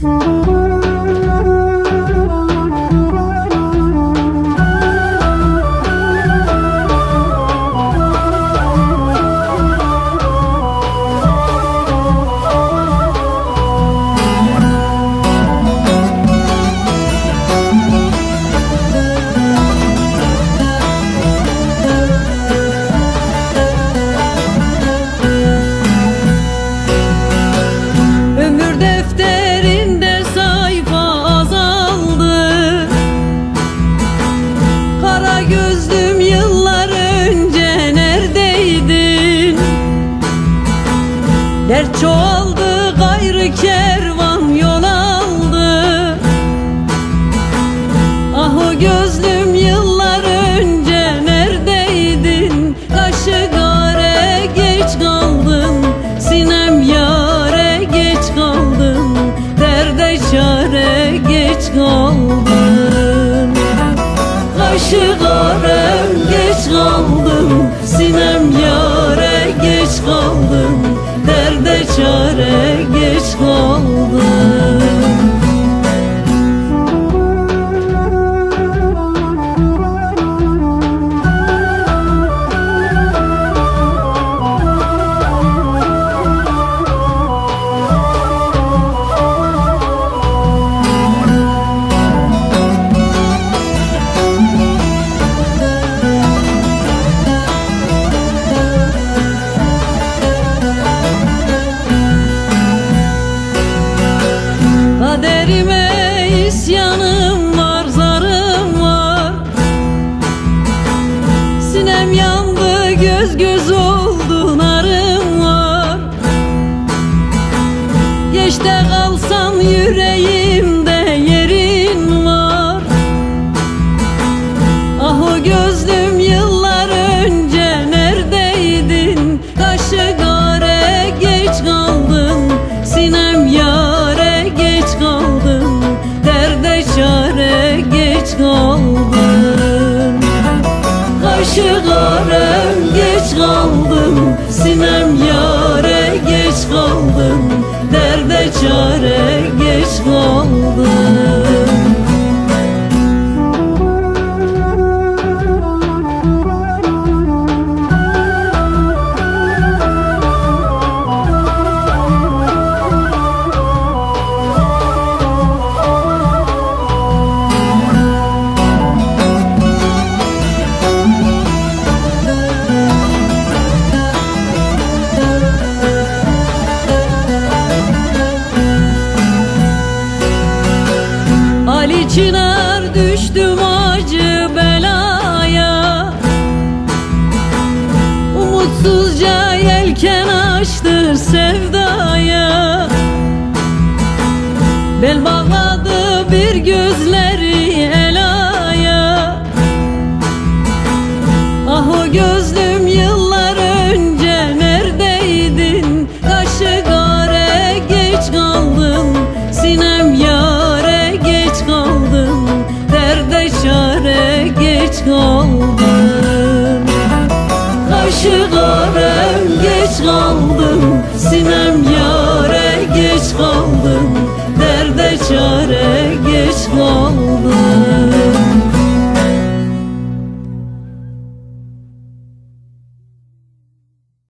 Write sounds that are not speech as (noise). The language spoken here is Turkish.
oh (laughs) you. Gayrı kervan yol aldı. Ah o gözlüm yıllar önce neredeydin? Kaşı gare geç kaldın Sinem yare geç kaldın Derde çare geç kaldın. Kaşı Geçte kalsam yüreğimde yerin var. Ah o gözlüm yıllar önce neredeydin? Kaşı gare geç kaldın Sinem yare geç kaldın Derde çare geç kaldın. Kaşı garem geç kaldım Sinem yare Çınar düştüm acı belaya. Umutsuzca yelken açtı sevdaya. Bel bağladı bir gözleri geç